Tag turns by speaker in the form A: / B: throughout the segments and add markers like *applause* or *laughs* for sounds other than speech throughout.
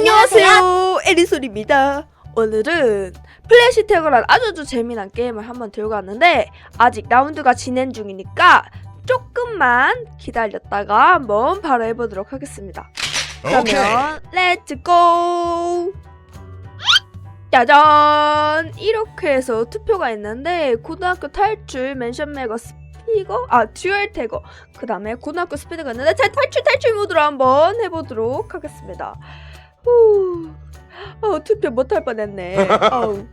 A: 안녕하세요. 에리솔입니다. 오늘은 플래시 태그란 아주 재미난 게임을 한번 들고 왔는데 아직 라운드가 진행 중이니까 조금만 기다렸다가 한번 바로 해보도록 하겠습니다. 그러면 렛츠고 짜잔. 이렇게 해서 투표가 있는데 고등학교 탈출 맨션 매거 스피거? 아 듀얼 태거. 그 다음에 고등학교 스피드가 있는데 제 탈출 탈출 모드로 한번 해보도록 하겠습니다 후. 어, 투표 못할 뻔했네. *laughs* 어우.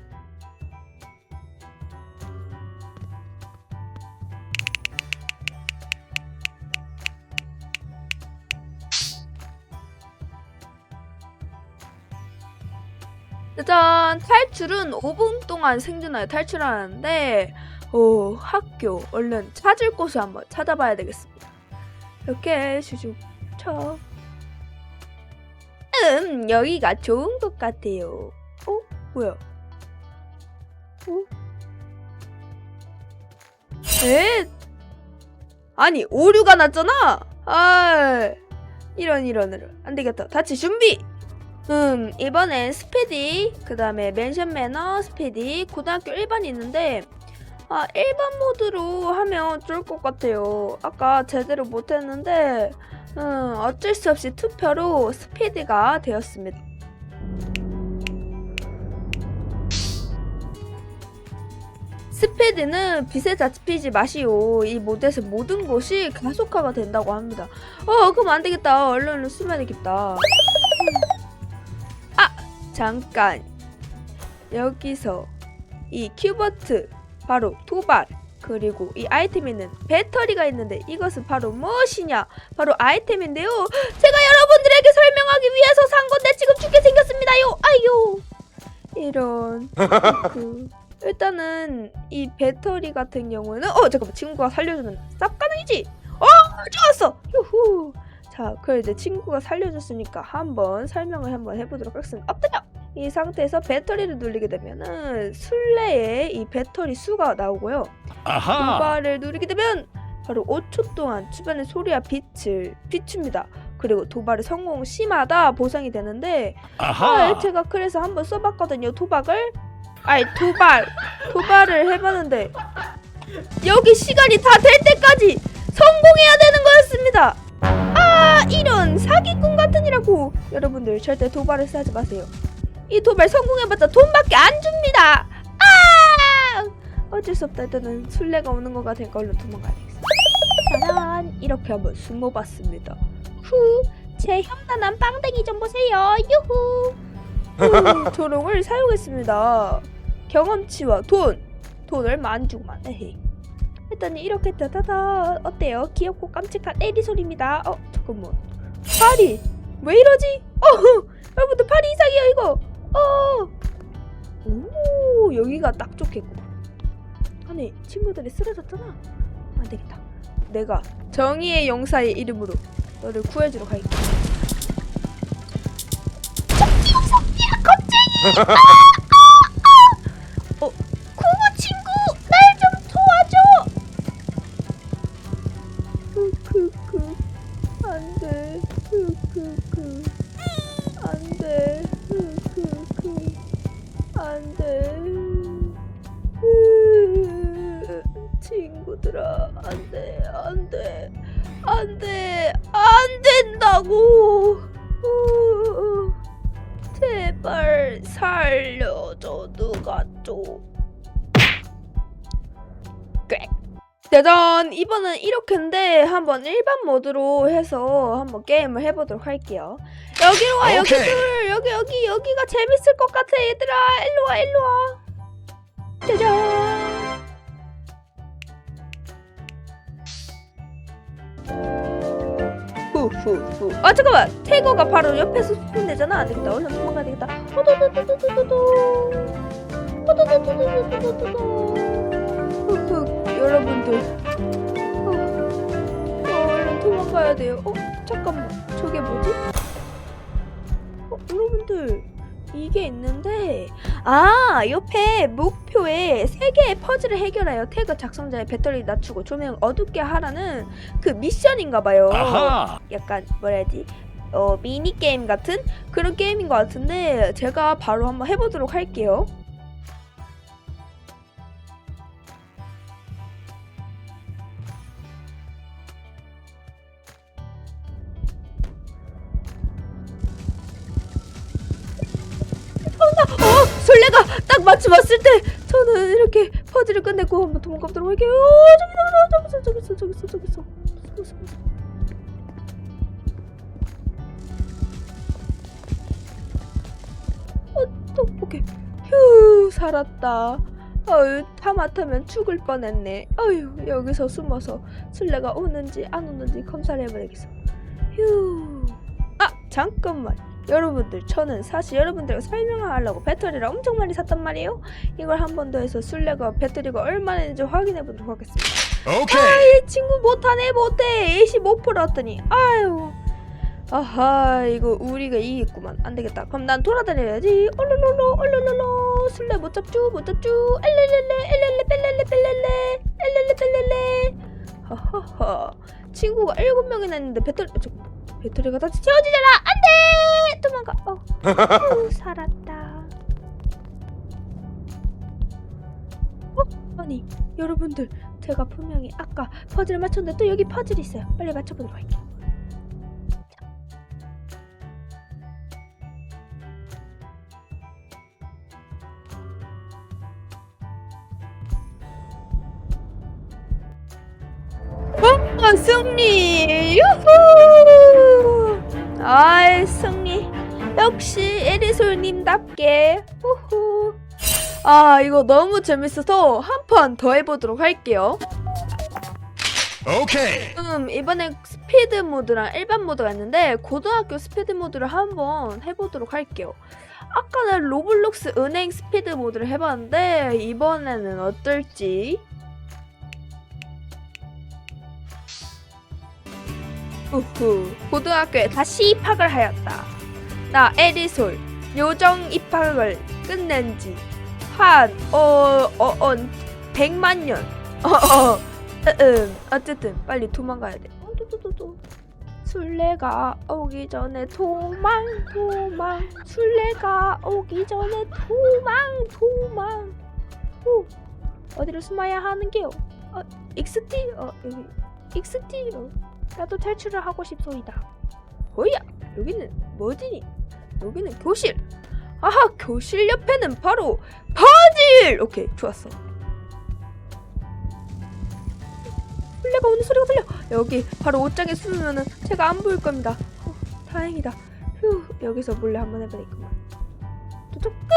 A: 짜잔. 탈출은 5분 동안 생존하여 탈출하는데 어, 학교 얼른 찾을 곳을 한번 찾아봐야 되겠습니다. 이렇게 슈슉 쳐 음, 여기가 좋은 것 같아요 어? 뭐야? 어? 에? 아니 오류가 났잖아 아 이런 이런 이런 안 되겠다 다치 준비 음, 이번엔 스피디, 그 다음에 맨션 매너, 스피디, 고등학교 1반이 있는데, 아, 1반 모드로 하면 좋을 것 같아요. 아까 제대로 못했는데, 음, 어쩔 수 없이 투표로 스피디가 되었습니다. 스피드는 빛에 잡히지 마시오. 이 모드에서 모든 것이 가속화가 된다고 합니다. 어, 그럼 안 되겠다. 얼른 쓰면 되겠다. 잠깐 여기서 이 큐버트 바로 도발 그리고 이 아이템에 있는 배터리가 있는데 이것은 바로 무엇이냐? 바로 아이템인데요. 제가 여러분들에게 설명하기 위해서 산 건데 지금 죽게 생겼습니다요. 아유 이런. *laughs* 그 일단은 이 배터리 같은 경우에는 어 잠깐만. 친구가 살려주면 쌉 가능이지? 어 좋았어. 유후. 자, 그래 이제 친구가 살려줬으니까 한번 설명을 한번 해보도록 하겠습니다. 엎드려! 이 상태에서 배터리를 누르게 되면은 술래의 이 배터리 수가 나오고요.
B: 아하.
A: 도발을 누르게 되면 바로 5초 동안 주변의 소리와 빛을 비춥니다. 그리고 도발의 성공 시마다 보상이 되는데 아,
B: 아하.
A: 제가 그래서 한번 써봤거든요. 도박을 아니 도발 도발을 해봤는데 여기 시간이 다 될 때까지 성공해야 되는 거였습니다. 아 이런 사기꾼 같으니라고 여러분들 절대 도발을 하지 마세요. 이 도발 성공해봤자 돈밖에 안 줍니다. 아 어쩔 수 없다. 일단은 술래가 오는 거가 된 걸로 도망가야 되겠어. 짜잔 이렇게 한번 숨어봤습니다. 후제 험난한 빵댕이 좀 보세요. 유후. 후, *laughs* 조롱을 사용했습니다. 경험치와 돈. 돈을 만주만 해. 일단 이렇게 따다다 어때요? 귀엽고 깜찍한 에리솔입니다. 어 잠깐만. 파리 왜 이러지? 어여 여기가 딱 좋겠고. 아니 친구들이 쓰러졌잖아. 안 되겠다. 내가 정의의 용사의 이름으로 너를 구해주러 갈게. 어, *laughs* 이번엔 이렇게인데 한번 일반 모드로 해서 한번 게임을 해보도록 할게요. 여기로 와
B: 오케이.
A: 여기들 여기 여기 여기가 재밌을 것 같아 얘들아 일로 와 일로 와. 짜잔. 후후후. 아 잠깐만 태거가 바로 옆에서 스폰되잖아. 안 되겠다. 얼른 도망가야 되겠다. 호도도도도도도. 호도도도도도도도. 흑흑 여러분들. 도망가야 돼요. 어 잠깐만 저게 뭐지? 어 여러분들 이게 있는데 아 옆에 목표에 세 개의 퍼즐을 해결하여 태그 작성자의 배터리 낮추고 조명 어둡게 하라는 그 미션인가봐요.
B: 아하.
A: 약간 뭐라 해야지 어, 미니 게임 같은 그런 게임인 것 같은데 제가 바로 한번 해보도록 할게요. 어, 술래가 딱 마침 왔을 때 저는 이렇게 퍼즐을 끝내고 한번 도망가보도록 할게요. 어, 저기 있어, 저기 있어, 저기 있어, 저기 있어, 저기 있어. 어, 또 오케이. 휴, 살았다. 어휴, 하마터면 죽을 뻔했네. 어휴, 여기서 숨어서 술래가 오는지 안 오는지 검사를 해봐야겠어. 휴. 아, 잠깐만. 여러분들, 저는 사실 여러분들과 설명하려고 배터리를 엄청 많이 샀단 말이에요. 이걸 한 번 더 해서 술래가 배터리가 얼마나 있는지 확인해 보도록 하겠습니다.
B: Okay.
A: 이. 친구 못하네 못해. 25% 왔더니. 아유. 아하 이거 우리가 이겼구만. 안되겠다. 그럼 난 돌아다녀야지. 얼룰룰루 얼룰룰루 술래 못 잡쭈 못 잡쭈 엘렐렐레 엘렐레 뺄렐레 뺄렐레. 엘렐레 뺄렐레. 하하하. 친구가 7명이나 있는데 배터리 저, 배터리가 다 채워지잖아. 안돼 도망가 어 후, *laughs* 살았다 어? 아니 여러분들 제가 분명히 아까 퍼즐을 맞췄는데 또 여기 퍼즐이 있어요. 빨리 맞춰보도록 할게요. 자. 어, 승리! 유후! 아이, 승리. 역시 에리솔님답게. 후후. 아, 이거 너무 재밌어서 한 판 더 해보도록 할게요.
B: Okay.
A: 음 이번에 스피드 모드랑 일반 모드가 있는데 고등학교 스피드 모드를 한번 해보도록 할게요. 아까는 로블록스 은행 스피드 모드를 해봤는데 이번에는 어떨지. 우후 고등학교에 다시 입학을 하였다. 나 에리솔 요정 입학을 끝낸 지 한 어어어 백만 년. 어어 음, 어쨌든 빨리 도망가야 돼. 어. 술래가 오기 전에 도망 도망 술래가 오기 전에 도망 도망 후 어디로 숨어야 하는 게요? 어 익스티 어 여기 익스티 어 나도 탈출을 하고 싶소이다. 뭐야 여기는 뭐지? 여기는 교실. 아하 교실 옆에는 바로 퍼즐. 오케이 좋았어. 술래가 오는 소리가 들려. 여기 바로 옷장에 숨으면은 제가 안 보일 겁니다. 어, 다행이다. 휴, 여기서 몰래 한번 해봐야겠구만. 도착 끝.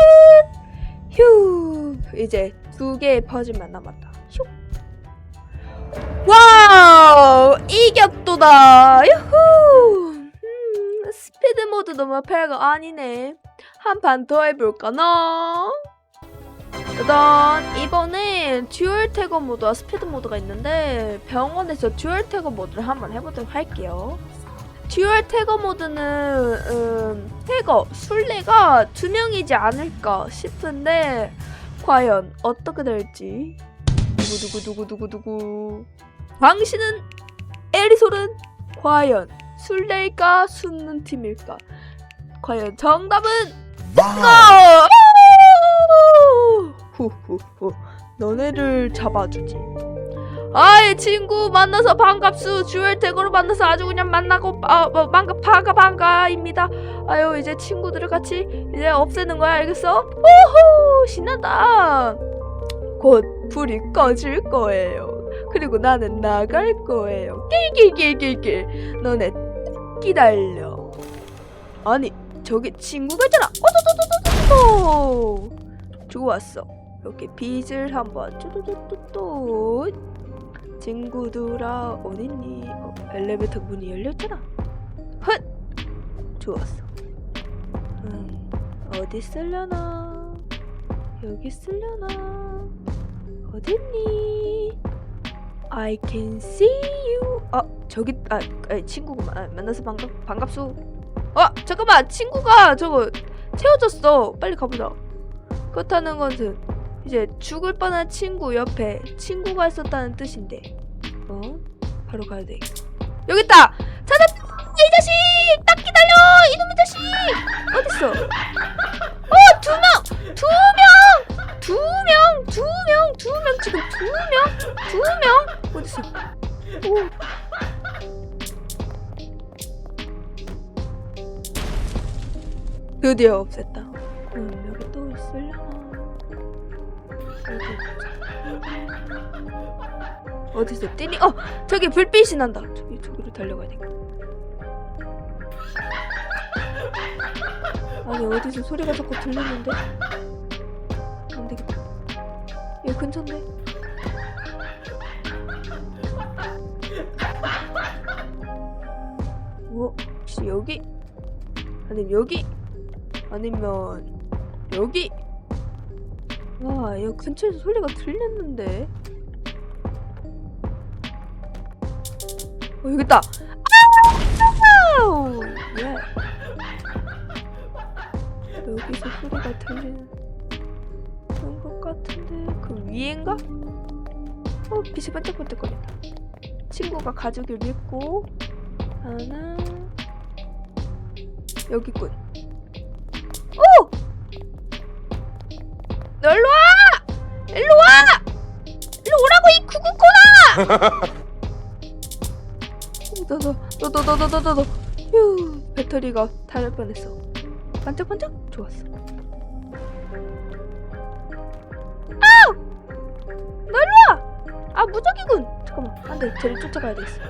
A: 휴, 이제 두 개의 퍼즐만 남았다. 휴. 와우, 이겼도다. 유후. 음, 스피드 모드 너무 별거 아니네. 한 판 더 해볼까나? 짜잔 이번엔 듀얼 태거 모드와 스피드 모드가 있는데 병원에서 듀얼 태거 모드를 한번 해보도록 할게요 듀얼 태거 모드는 음, 태거 술래가 두 명이지 않을까 싶은데 과연 어떻게 될지 두구두구두구두구두구 당신은 에리솔은 과연 술래일까 숨는 팀일까? 과연 정답은. 고! 후후후. 너네를 잡아주지. 아이 친구 만나서 반갑수. 주얼 대거로 만나서 아주 그냥 만나고 아, 어, 반가 반가 반가입니다. 아유 이제 친구들을 같이 이제 없애는 거야 알겠어? 오호 신난다. 곧 불이 꺼질 거예요 그리고 나는 나갈 거예요. 낄낄낄낄낄. 너네 기다려. 아니 저기 친구가 있잖아. 어도도도도도 좋았어. 이렇게 빛을 한번 뚜두두두뚜. 친구들아 어딨니? 어, 엘리베이터 문이 열렸잖아. 헛! 좋았어. 음 어디 있으려나? 여기 있으려나? 어딨니 I can see you. 아 저기 아, 아 친구구만. 아, 만나서 반갑 반갑소. 아 잠깐만 친구가 저거 채워졌어. 빨리 가보자. 그렇다는 것은 이제 죽을 뻔한 친구 옆에 친구가 있었다는 뜻인데. 어? 바로 가야 돼. 여기 있다! 찾았다! 이 자식! 딱 기다려! 이놈의 자식! 어딨어? 어 두 명 두 명 두 명 두 명 두 명 지금 두 명 두 명. 어딨어? 오. 드디어 없앴다. 그럼 여기 또 있으려나? 어디 어딨어? 뛰니 어 저기 불빛이 난다. 저기 저기로 달려가야 돼 아니 어디서 소리가 자꾸 들리는데 여기 근처인데 뭐 혹시 여기? 아니면 여기? 아니면 여기? 와 여기 근처에서 소리가 들렸는데. 어 여기 있다. 아우 예. 여기서 소리가 들리는 것 같은데 그 위엔가? 어 빛이 반짝반짝거린다 친구가 가족을 믿고 하나 여기군 오! 너 일로 와! 일로 와! 일로 오라고 이 구구코나! *laughs* 너너너너너너너너너 휴 배터리가 닳을 뻔했어 반짝반짝 좋았어 아 무적이군. 잠깐만. 안돼 쟤를 쫓아가야 되겠어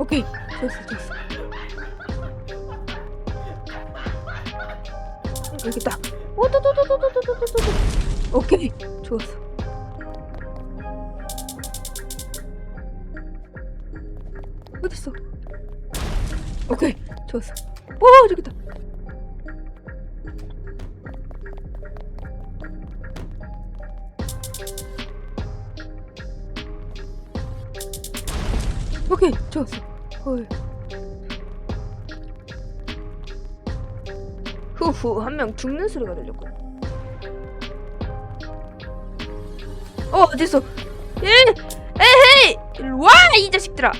A: 오케이. 좋았어 좋았어. 여기 있다. 오도도도도도도도도도 오케이. 좋았어. 어딨어. 오케이. 좋았어. 오 저기 있다 오케이 좋았어 헐. 후후 한 명 죽는 소리가 들렸군 어 어딨어? 예 에헤이! 와이 자식들아!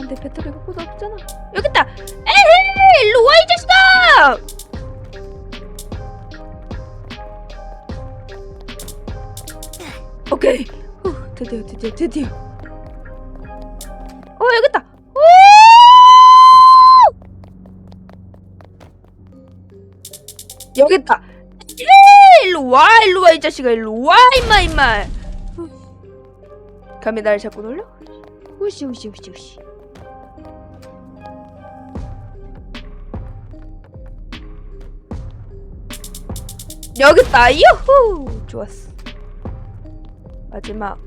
A: 안돼 배터리가 꽂아 없잖아. 여기 있다! 에헤이! 일로 와이 자식아! 오케이. 후 드디어 드디어 드디어. 어 여기 있다. 에이, 일로 와 일로 와 이 자식아. 일로 와 임마 임마. 후. 감히 나를 잡고 놀려? 우시 우시 우시 우시 있다. 유후! 좋았어. 마지막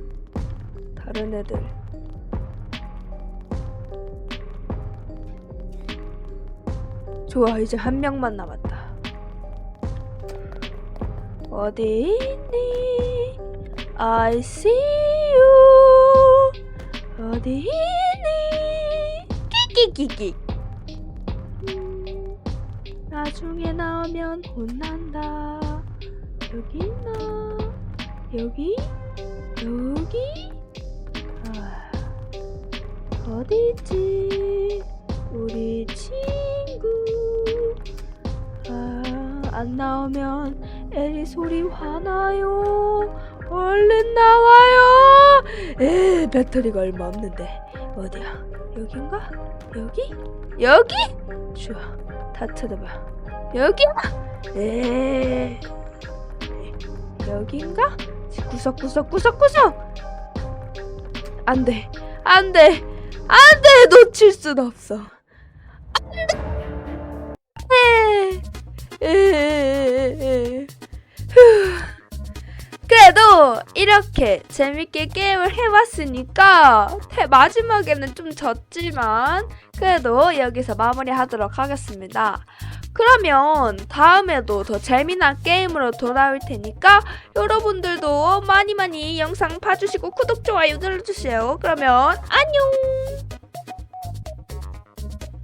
A: 다른 애들. 좋아 이제 한 명만 남았다. 어디 있니? I see you. 어디 있니? 끼끼끼끼. 음, 나중에 나오면 혼난다. 여기 있나? 여기? 여기? 아, 어디 있지? 우리 친구. 아, 안 나오면 에리 소리 화나요. 얼른 나와요. 에 배터리가 얼마 없는데. 어디야? 여긴가? 여기? 여기? 좋아. 다 찾아봐. 여기야 에 여긴가? 구석 구석 구석 구석. 안돼. 안돼 안돼 놓칠 순 없어 안돼 그래도 이렇게 재밌게 게임을 해봤으니까 태- 마지막에는 좀 졌지만 그래도 여기서 마무리하도록 하겠습니다. 그러면 다음에도 더 재미난 게임으로 돌아올 테니까 여러분들도 많이 많이 영상 봐주시고 구독, 좋아요 눌러주세요. 그러면 안녕!